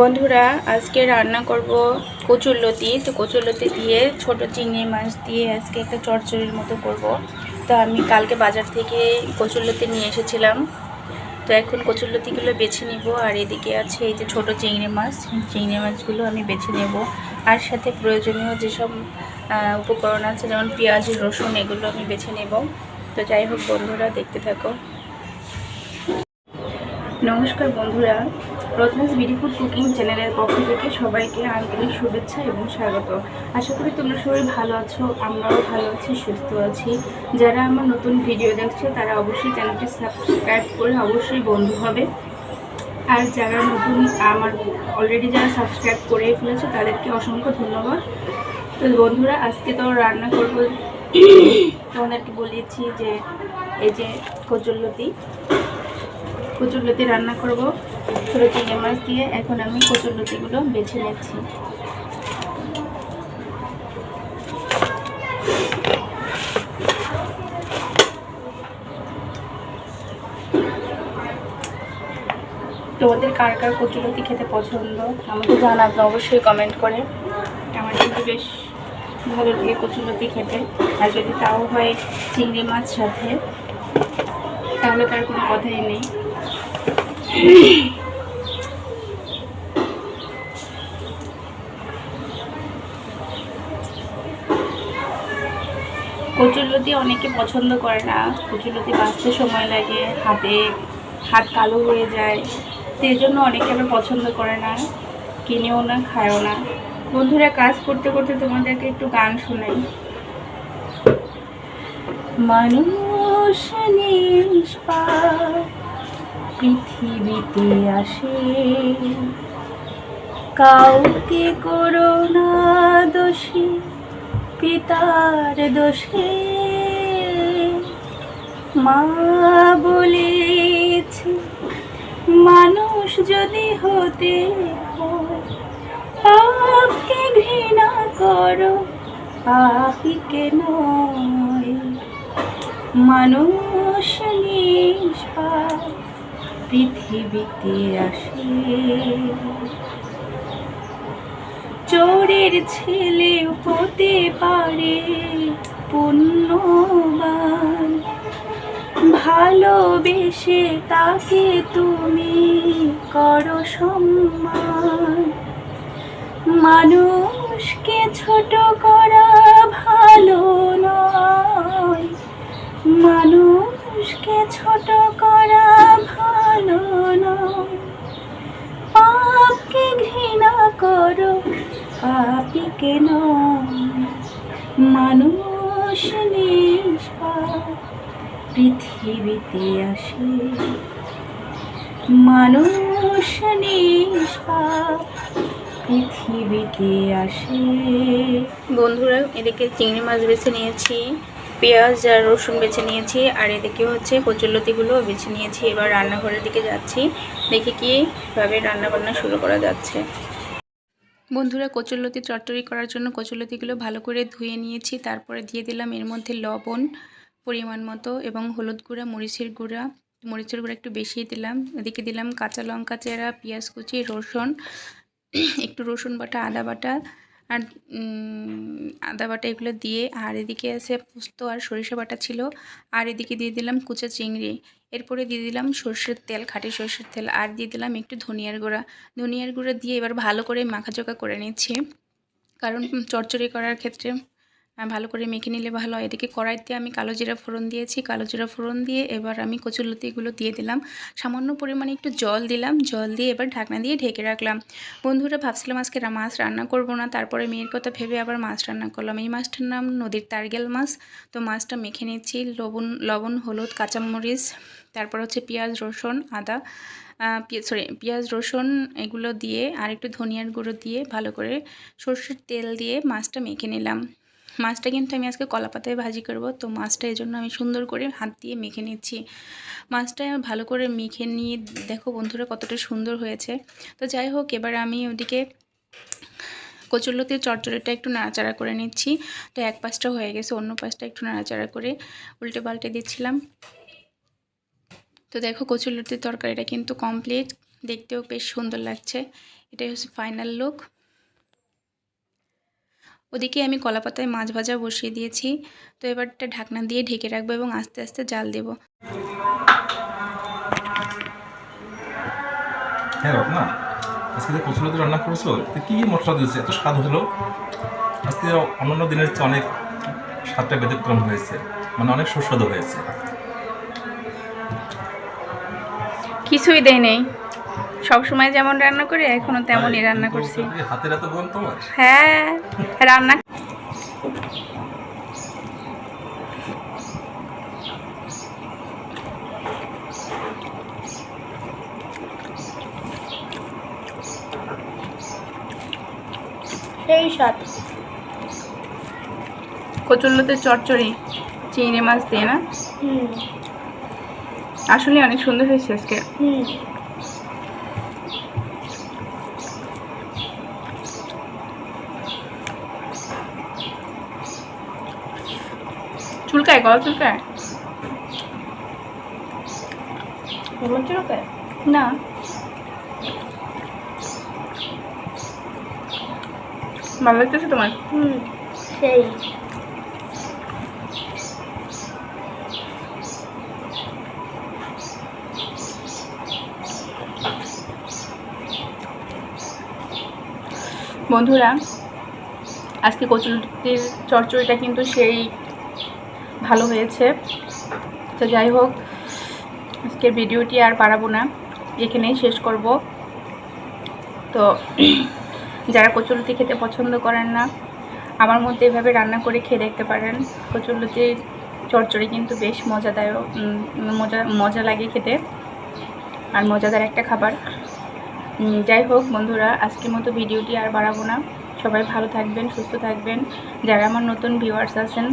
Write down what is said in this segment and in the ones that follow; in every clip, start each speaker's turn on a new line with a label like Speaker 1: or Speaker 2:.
Speaker 1: বন্ধুরা, আজকে রান্না করব কচুরলতি তো কচুরলতি দিয়ে ছোট চিংড়ি মাছ দিয়ে আজকে একটা চচ্চড়ির মতো করব। তো আমি কালকে বাজার থেকে কচুরলতি নিয়ে এসেছিলাম। তো এখন কচুরলতিগুলো বেছে নিব, আর এদিকে আছে এই যে ছোট চিংড়ি মাছ। চিংড়ি মাছগুলো আমি বেছে নেব। আর সাথে প্রয়োজনীয় যেসব উপকরণ আছে, যেমন পেঁয়াজ, রসুন, এগুলো আমি বেছে নেব। তো যাই হোক বন্ধুরা, দেখতে থাকো। নমস্কার বন্ধুরা। রত্নাস বিডিফুড কুকিং চ্যানেলের পক্ষ থেকে সবাইকে আন্তরিক শুভেচ্ছা এবং স্বাগত। আশা করি তোমরা সবাই ভালো আছো, আমরাও ভালো আছি, সুস্থ আছি। যারা আমার নতুন ভিডিও দেখছ, তারা অবশ্যই চ্যানেলটি সাবস্ক্রাইব করে অবশ্যই বন্ধু হবে। আর যারা নতুন, আমার অলরেডি যারা সাবস্ক্রাইব করে ফেলেছো, তাদেরকে অসংখ্য ধন্যবাদ। তো বন্ধুরা, আজকে তো রান্না করব। তোমাদেরকে বলেছি যে, এই যে কচুরলতি কচুরলতি রান্না করব। ছোটো চিংড়ি মাছ দিয়ে এখন আমি কচুর কচুরলতিগুলো বেছে নিচ্ছি। তোমাদের কার কার কচুরলতি খেতে পছন্দ আমাকে জানাবে অবশ্যই কমেন্ট করে। আমার কিন্তু বেশ ভালো লাগে কচুরলতি খেতে। আর যদি তাও হয় চিংড়ি মাছ সাথে, তাহলে তার কোনো কথাই নেই। কচুরলতি অনেকে পছন্দ করে না। কচুরলতি বাঁচতে সময় লাগে, হাতে হাত কালো হয়ে যায়। সেই জন্য অনেকে আবার পছন্দ করে না। কিনেও না, খায়ও না। বন্ধুরা, কাজ করতে করতে তোমাদেরকে একটু গান শোনাই। মানুষ পৃথিবীতে আসে। কাউকে করোনা দোষী পিতার দোষে মা বলেছে, মানুষ যদি হতে হয় পাপকে ঘৃণা করো পাপিকে নয়? মানুষ নিষ্পাপ, পৃথিবীতে আসে। চোরের ছেলে হতে পারে পুণ্যবান। ভালোবেসে তাকে তুমি করো সম্মান। মানুষকে ছোট করা ভালো নয়। মানুষকে ছোট করা ভালো নয়। পাপকে ঘৃণা করো পাপিকে নয় মানুষ পৃথিবীতে আসে মানুষ নিষ্পাপ। পৃথিবীতে আসে। বন্ধুরা, এদিকে চিংড়ি মাছ বেছে নিয়েছি, পেঁয়াজ আর রসুন বেছে নিয়েছি, আর এদিকে হচ্ছে কচুরলতিগুলো বেছে নিয়েছি। এবার রান্নাঘরের দিকে যাচ্ছি, দেখি কীভাবে রান্নাবান্না শুরু করা যাচ্ছে। বন্ধুরা, কচুরলতি চটচড়ি করার জন্য কচুরলতিগুলো ভালো করে ধুয়ে নিয়েছি। তারপরে দিয়ে দিলাম এর মধ্যে লবণ পরিমাণ মতো এবং হলুদ গুঁড়া, মরিচের গুঁড়া। মরিচের গুঁড়া একটু বেশি দিলাম। এদিকে দিলাম কাঁচা লঙ্কা চেরা, পেঁয়াজ কুচি, রসুন। একটু রসুন বাটা, আদা বাটা। আর আদা বাটা এগুলো দিয়ে, আর এদিকে আছে পোস্ত আর সরিষা বাটা ছিল। আর এদিকে দিয়ে দিলাম কুচা চিংড়ি। এরপরে দিয়ে দিলাম সর্ষের তেল, খাটি সর্ষের তেল। আর দিয়ে দিলাম একটু ধনিয়ার গুঁড়া। ধনিয়ার গুঁড়া দিয়ে এবার ভালো করে মাখাচোকা করে নিচ্ছি। কারণ চরচড়ি করার ক্ষেত্রে ভালো করে মেখে নিলে ভালো হয়। এদিকে কড়াইতে আমি কালো জিরা ফোড়ন দিয়েছি। কালো জিরা ফোড়ন দিয়ে এবার আমি কচুরলতিগুলো দিয়ে দিলাম। সামান্য পরিমাণে একটু জল দিলাম। জল দিয়ে এবার ঢাকনা দিয়ে ঢেকে রাখলাম। বন্ধুরা, ভাবছিলাম আজকে মাছ রান্না করব না। তারপরে মেয়ের কথা ভেবে আবার মাছ রান্না করলাম। এই মাছটার নাম নদীর তারগেল মাছ। তো মাছটা মেখে নিচ্ছি। লবণ লবণ, হলুদ, কাঁচামরিচ, তারপর হচ্ছে পেঁয়াজ, রসুন, আদা সরি পেঁয়াজ, রসুন এগুলো দিয়ে আর একটু ধনিয়ার গুঁড়ো দিয়ে ভালো করে সর্ষের তেল দিয়ে মাছটা মেখে নিলাম। মাছটা কিন্তু আমি আজকে কলা পাতায় ভাজি করব। তো মাছটা এই জন্য আমি সুন্দর করে হাত দিয়ে মেখে নিচ্ছি। মাছটা ভালো করে মেখে নিয়ে দেখো বন্ধুরা কতটা সুন্দর হয়েছে। তো যাই হোক, এবার আমি ওদিকে কচুরলতির চটচড়িটা একটু নাড়াচাড়া করে নিচ্ছি। তো এক পাশটা হয়ে গেছে, অন্য পাশটা একটু নাড়াচাড়া করে উল্টে পাল্টে দিচ্ছিলাম। তো দেখো কচুরলতির তরকারিটা কিন্তু কমপ্লিট দেখতেও বেশ সুন্দর লাগছে। এটাই হচ্ছে ফাইনাল লুক ওদিকে আমি কলাপাতায় মাছ ভাজা বসিয়ে দিয়েছি। তো এবারটা ঢাকনা দিয়ে ঢেকে রাখব এবং আস্তে আস্তে জাল দেব।
Speaker 2: হ্যাঁ রত্না আজকে যে কচুরতি রান্না করেছ তো কি কি মশলা দিয়েছে? এত স্বাদ হলো। আজকে অন্যান্য দিনের চেয়ে অনেক স্বাদটা ব্যতিক্রম হয়েছে। মানে অনেক সুস্বাদু হয়েছে।
Speaker 1: কিছুই দেয় নেই। সব সময় যেমন রান্না করি এখনও তেমনই রান্না করছি।
Speaker 2: হাতের এত গুণ তোমার?
Speaker 1: হ্যাঁ রান্না
Speaker 3: সেই স্বাদ।
Speaker 1: কচুল্লতে চচ্চড়ি চিংড়ি মাছ দিয়ে না? আসলে অনেক সুন্দর হয়েছে আজকে।
Speaker 3: হুম।
Speaker 1: চুলকায় গলা চুলকায়?
Speaker 3: চুলকায়?
Speaker 1: না। ভালো লাগতেছে তোমার?
Speaker 3: হুম সেই।
Speaker 1: বন্ধুরা আজকে কচুরির চচ্চড়িটা কিন্তু সেই ভালো হয়েছে। তো যাই হোক, আজকের ভিডিওটি আর বাড়াবো না। এখানেই শেষ করব। তো যারা কচুরুটি খেতে পছন্দ করেন না, আমার মধ্যে এভাবে রান্না করে খেয়ে দেখতে পারেন। কচুরলতির চচ্চড়ি কিন্তু বেশ মজাদায়ক মজা মজা লাগে খেতে। আর মজাদার একটা খাবার। যাই হোক বন্ধুরা, আজকের মতো ভিডিওটি আর বাড়াবো না। সবাই ভালো থাকবেন, সুস্থ থাকবেন। যারা আমার নতুন ভিউয়ার্স আছেন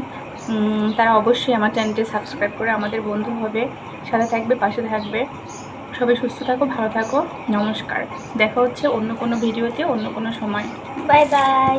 Speaker 1: তারা অবশ্যই আমার চ্যানেলটি সাবস্ক্রাইব করে আমাদের বন্ধু হবে। সাথে থাকবে, পাশে থাকবে। সবাই সুস্থ থাকো, ভালো থাকো। নমস্কার। দেখা হচ্ছে অন্য কোনো ভিডিওতে অন্য কোনো সময়।
Speaker 3: Bye bye